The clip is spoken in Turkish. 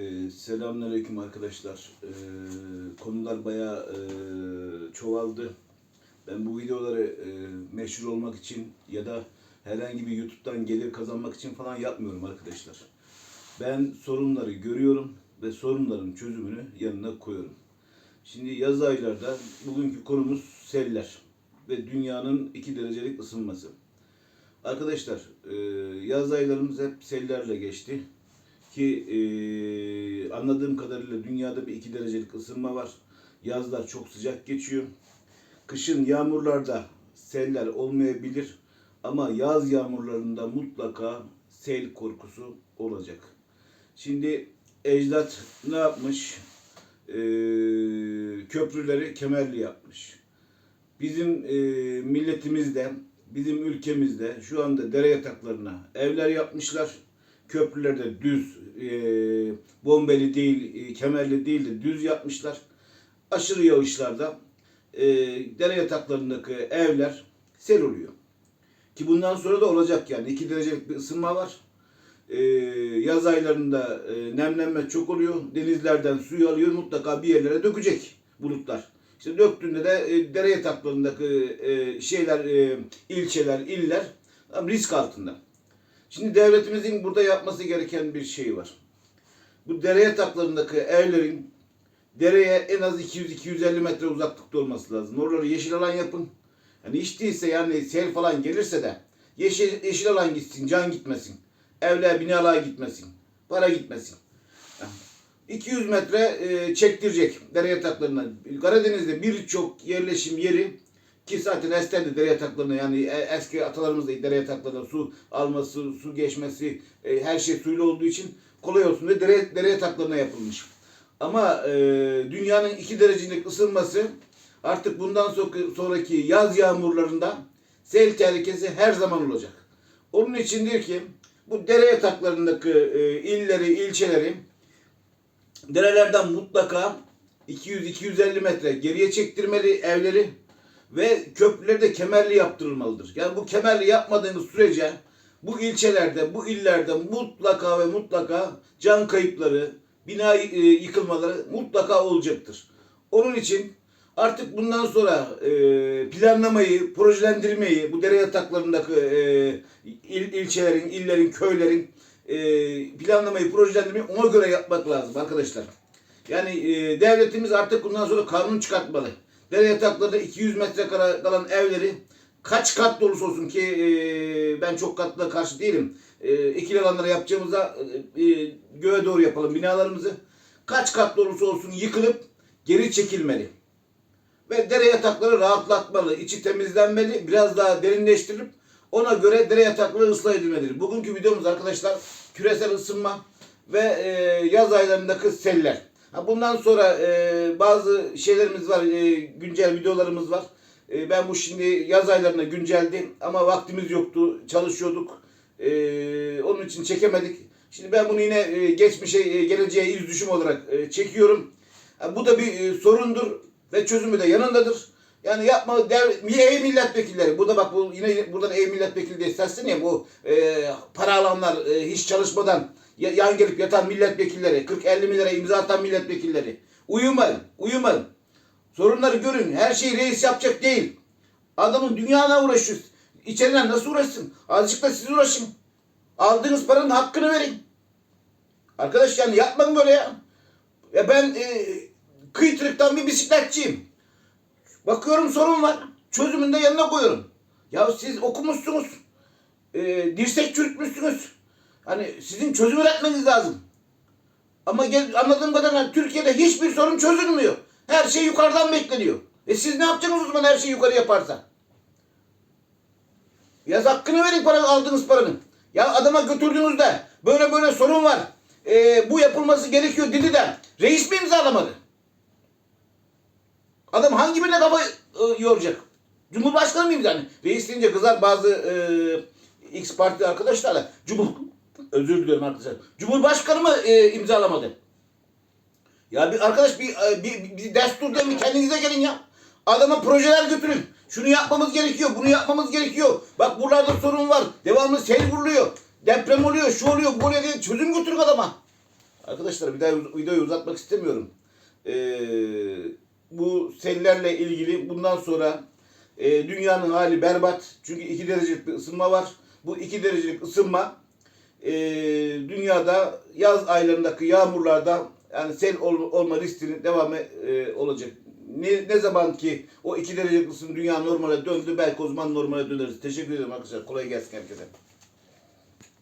Ee, selamünaleyküm arkadaşlar. Ee, konular bayağı e, çoğaldı. Ben bu videoları e, meşhur olmak için ya da herhangi bir YouTube'dan gelir kazanmak için falan yapmıyorum arkadaşlar. Ben sorunları görüyorum ve sorunların çözümünü yanına koyuyorum. Şimdi yaz aylarda bugünkü konumuz seller ve dünyanın 2 derecelik ısınması. Arkadaşlar e, yaz aylarımız hep sellerle geçti. Ki e, anladığım kadarıyla dünyada bir 2 derecelik ısınma var. Yazlar çok sıcak geçiyor. Kışın yağmurlarda seller olmayabilir. Ama yaz yağmurlarında mutlaka sel korkusu olacak. Şimdi ecdat ne yapmış? E, köprüleri kemerli yapmış. Bizim e, milletimizde, bizim ülkemizde şu anda dere yataklarına evler yapmışlar. Köprülerde düz, e, bombeli değil, e, kemerli değil de düz yapmışlar. Aşırı yağışlarda e, dere yataklarındaki evler sel oluyor. Ki bundan sonra da olacak yani. 2 derecelik bir ısınma var. E, yaz aylarında e, nemlenme çok oluyor. Denizlerden suyu alıyor mutlaka bir yerlere dökecek bulutlar. İşte döktüğünde de e, dere yataklarındaki e, şeyler, e, ilçeler, iller risk altında. Şimdi devletimizin burada yapması gereken bir şey var. Bu dere yataklarındaki evlerin dereye en az 200-250 metre uzaklıkta olması lazım. Oraları yeşil alan yapın. Yani hiç değilse yani sel falan gelirse de yeşil, yeşil alan gitsin, can gitmesin. Evler, binalar gitmesin. Para gitmesin. 200 metre e, çektirecek dere yataklarına. Karadeniz'de birçok yerleşim yeri ki zaten esterdi dere yataklarına yani e, eski atalarımız da dere yataklarına su alması, su geçmesi e, her şey suyla olduğu için kolay olsun diye dere, dere yataklarına yapılmış. Ama e, dünyanın 2 derecelik ısınması artık bundan so- sonraki yaz yağmurlarında sel tehlikesi her zaman olacak. Onun içindir ki bu dere yataklarındaki e, illeri, ilçeleri derelerden mutlaka 200-250 metre geriye çektirmeli evleri ve köprüleri de kemerli yaptırılmalıdır. Yani bu kemerli yapmadığınız sürece bu ilçelerde, bu illerde mutlaka ve mutlaka can kayıpları, bina e, yıkılmaları mutlaka olacaktır. Onun için artık bundan sonra e, planlamayı, projelendirmeyi, bu dere yataklarındaki e, il, ilçelerin, illerin, köylerin planlamayı, projelendirmeyi ona göre yapmak lazım arkadaşlar. Yani devletimiz artık bundan sonra kanun çıkartmalı. Dere yataklarında 200 metre kara- kalan evleri kaç kat olursa olsun ki e, ben çok katlı karşı değilim. E, ikili alanlara yapacağımızda e, e, göğe doğru yapalım binalarımızı. Kaç katlı olursa olsun yıkılıp geri çekilmeli. Ve dere yatakları rahatlatmalı, içi temizlenmeli, biraz daha derinleştirilip ona göre dere yatakları ıslah edilmelidir. Bugünkü videomuz arkadaşlar küresel ısınma ve e, yaz aylarındaki seller. Bundan sonra e, bazı şeylerimiz var, e, güncel videolarımız var. E, ben bu şimdi yaz aylarına günceldi ama vaktimiz yoktu, çalışıyorduk. E, onun için çekemedik. Şimdi ben bunu yine e, geçmişe, e, geleceğe iz düşüm olarak e, çekiyorum. Ha, bu da bir e, sorundur ve çözümü de yanındadır. Yani yapma dev, ey milletvekilleri. Burada bak bu yine buradan ey milletvekili diye seslen ya bu e, para alanlar e, hiç çalışmadan ya- yan gelip yatan milletvekilleri 40-50 bin lira imza atan milletvekilleri. Uyumayın, uyumayın. Sorunları görün. Her şeyi reis yapacak değil. Adamın dünyana uğraşıyor. İçeriden nasıl uğraşsın? Azıcık da siz uğraşın. Aldığınız paranın hakkını verin. Arkadaş yani yapmayın böyle ya. Ya ben e, kıytırıktan bir bisikletçiyim. Bakıyorum sorun var. Çözümünü de yanına koyuyorum. Ya siz okumuşsunuz. E, dirsek çürütmüşsünüz. Hani sizin çözüm üretmeniz lazım. Ama gel, anladığım kadarıyla Türkiye'de hiçbir sorun çözülmüyor. Her şey yukarıdan bekleniyor. E siz ne yapacaksınız o her şey yukarı yaparsa? Yaz hakkını verin para aldığınız paranın. Ya adama götürdüğünüzde böyle böyle sorun var. E, bu yapılması gerekiyor dedi de reis mi imzalamadı? Adam hangi birine kafa e, yoracak? Cumhurbaşkanı mı imzalı? Reis deyince kızar bazı e, X parti arkadaşlarla. Cumhur özür diliyorum arkadaşlar. Cumhurbaşkanı mı e, imzalamadı? Ya bir arkadaş bir, e, bir, bir destur deyin kendinize gelin ya. Adama projeler götürün. Şunu yapmamız gerekiyor, bunu yapmamız gerekiyor. Bak buralarda sorun var. Devamlı sel vuruluyor. Deprem oluyor, şu oluyor, bu oluyor diye çözüm götürün adama. Arkadaşlar bir daha videoyu uzatmak istemiyorum. Ee, bu sellerle ilgili bundan sonra e, dünyanın hali berbat. Çünkü 2 derecelik bir ısınma var. Bu 2 derecelik ısınma e, dünyada yaz aylarındaki yağmurlarda yani sel ol- olma riskinin devamı e, olacak. Ne, ne zaman ki o 2 derecelik ısın dünya normale döndü belki o zaman normale döneriz. Teşekkür ederim arkadaşlar. Kolay gelsin herkese.